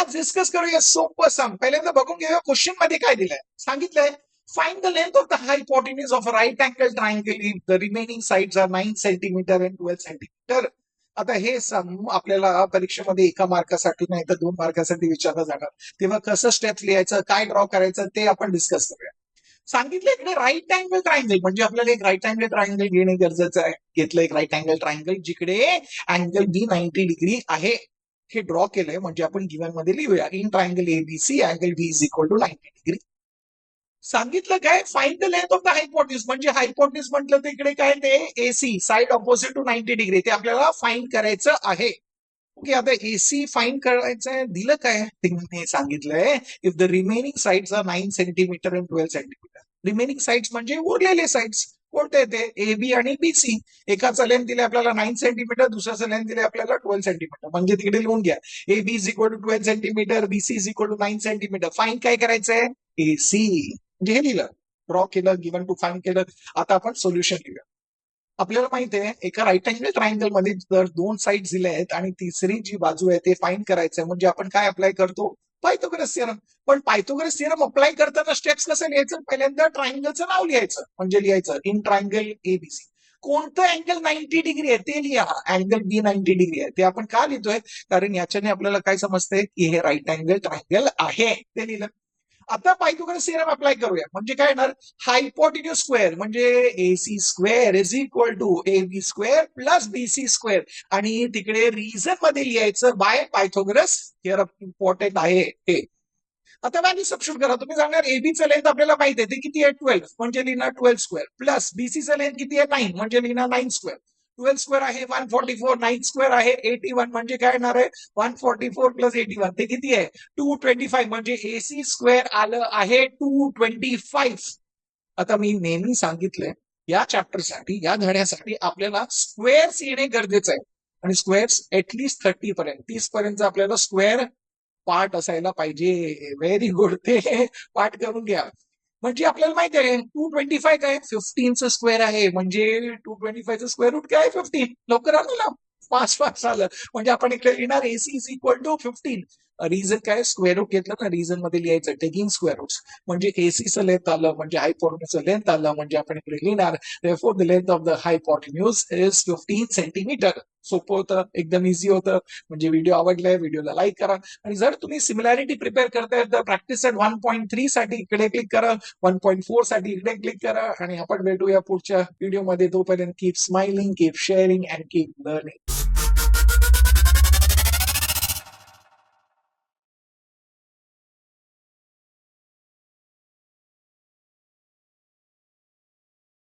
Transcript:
आज डिस्कस करूया सोपं सम पहिल्यांदा बघून घेऊया क्वेश्चनमध्ये काय दिलंय. सांगितलंय find the length of the hypotenuse of right angle triangle if the remaining sides are nine centimetre and twelve centimetre आता हे आपल्याला परीक्षेमध्ये एका मार्कासाठी नाही तर दोन मार्कासाठी विचारलं जाणार. तेव्हा कसं स्टेप लिहायचं काय ड्रॉ करायचं ते आपण डिस्कस करूया. सांगितलं इकडे राईट अँगल ट्रायंगल म्हणजे आपल्याला एक राईट अँगल ट्रायंगल घेणे गरजेचं आहे. घेतलं एक राईट अँगल ट्रायंगल जिकडे अँगल बी नाईन्टी डिग्री आहे. हे ड्रॉ केलंय म्हणजे आपण गिव्हनमध्ये लिहूया in triangle ABC angle B is equal to ninety degree सांगितलं काय? Find the length of the hypotenuse म्हणजे हायपोटिस म्हटलं तर इकडे काय ते? AC side opposite to ninety degree ते आपल्याला फाईन करायचं आहे. ओके आता एसी फाईन करायचं दिलं काय? तिने सांगितलंय. If the remaining sides are nine centimetre and twelve centimetre remaining sides म्हणजे उरलेले साइड्स कोणते ते ए बी आणि बीसी एकाचा लेन दिले आपल्याला नाईन सेंटीमीटर दुसऱ्याचं लेन दिले आपल्याला ट्वेल्व सेंटीमीटर म्हणजे तिकडे लिहून घ्या. A B is equal to twelve centimetre BC is equal to nine centimetre fine काय करायचंय? एसी म्हणजे हे लिहिलं. ड्रॉ केलं गिवन टू फाईन केलं. आता आपण सोल्युशन लिहूया. आपल्याला माहिती आहे एका राईट अँगल ट्रायंगलमध्ये जर दोन साईड दिल्या आहेत आणि तिसरी जी बाजू आहे ते फाईन करायचंय. म्हणजे आपण काय अप्लाय करतो? पायथोग्रस सिरम पण पायथोग्रस सिरम अप्लाय करताना स्टेप्स कसं लिहायचं? पहिल्यांदा ट्रायंगलचं नाव लिहायचं. म्हणजे लिहायचं इन ट्रायंगल एबीसी कोणतं अँगल नाईन्टी डिग्री आहे ते लिहा. अँगल बी नाईन्टी डिग्री आहे. ते आपण का लिहितोय? कारण याच्याने आपल्याला काय समजतंय की हे राईट अँगल ट्रायंगल आहे. ते लिहिलं. आता पायथोगरस सिरम अप्लाय करूया. म्हणजे काय येणार हायपोटिन्यू स्क्वेअर म्हणजे AC square is equal to A B square plus BC square आणि तिकडे रिझनमध्ये लिहायचं बाय पायथोगरस थिअरम इम्पॉर्टंट आहे हे. आता व्हॅल्यू सबस्टिट्यूट करा. तुम्ही सांगणार एबीचं लेंथ आपल्याला माहिती आहे. ते किती आहे? ट्वेल्व म्हणजे लिहिणार ट्वेल्व स्क्वेअर प्लस बीसीचं लेंथ किती आहे? नाईन म्हणजे लिहिणार नाईन स्क्वेअर ट्वेल्व स्क्वेअर आहे one forty four nine square आहे एटी वन म्हणजे काय येणार आहे? One forty four plus eighty one ते किती आहे? टू ट्वेंटी फाईव्ह म्हणजे एसी स्क्वेअर आलं आहे टू ट्वेंटी फाईव्ह. आता मी नेहमी सांगितलंय या चॅप्टरसाठी या धड्यासाठी आपल्याला स्क्वेअर्स येणे गरजेचं आहे. आणि स्क्वेअर्स एटलीस्ट थर्टी पर्यंत तीस पर्यंत आपल्याला स्क्वेअर पार्ट असायला पाहिजे व्हेरी गुड ते पार्ट करून घ्या. म्हणजे आपल्याला माहिती आहे टू ट्वेंटी फाय काय फिफ्टीनचं स्क्वेअर आहे. म्हणजे टू ट्वेंटी फायचं स्क्वेअर रूट काय? फिफ्टीन लवकर आलं ना? फास्ट फास्ट आलं. म्हणजे आपण इकडे लिहिणार AC is equal to fifteen reason काय स्क्वेअर रूट घेतलं ना रिझनमध्ये लिहायचं? टेकिंग स्क्वेअर रूट म्हणजे एसीचं लेंथ आलं म्हणजे हायपोटन्यूजचं लेंथ आलं म्हणजे आपण इकडे लिहिणार. Therefore the length of the hypotenuse is fifteen centimetre सोपं होतं एकदम इझी होतं. म्हणजे व्हिडिओ आवडलाय व्हिडिओला लाईक करा. आणि जर तुम्ही सिमिलॅरिटी प्रिपेअर करताय तर practice set one point three साठी इकडे क्लिक करा. वन पॉईंट फोरसाठी इकडे क्लिक करा. आणि आपण भेटूया पुढच्या व्हिडिओमध्ये तोपर्यंत keep smiling keep sharing and keep learning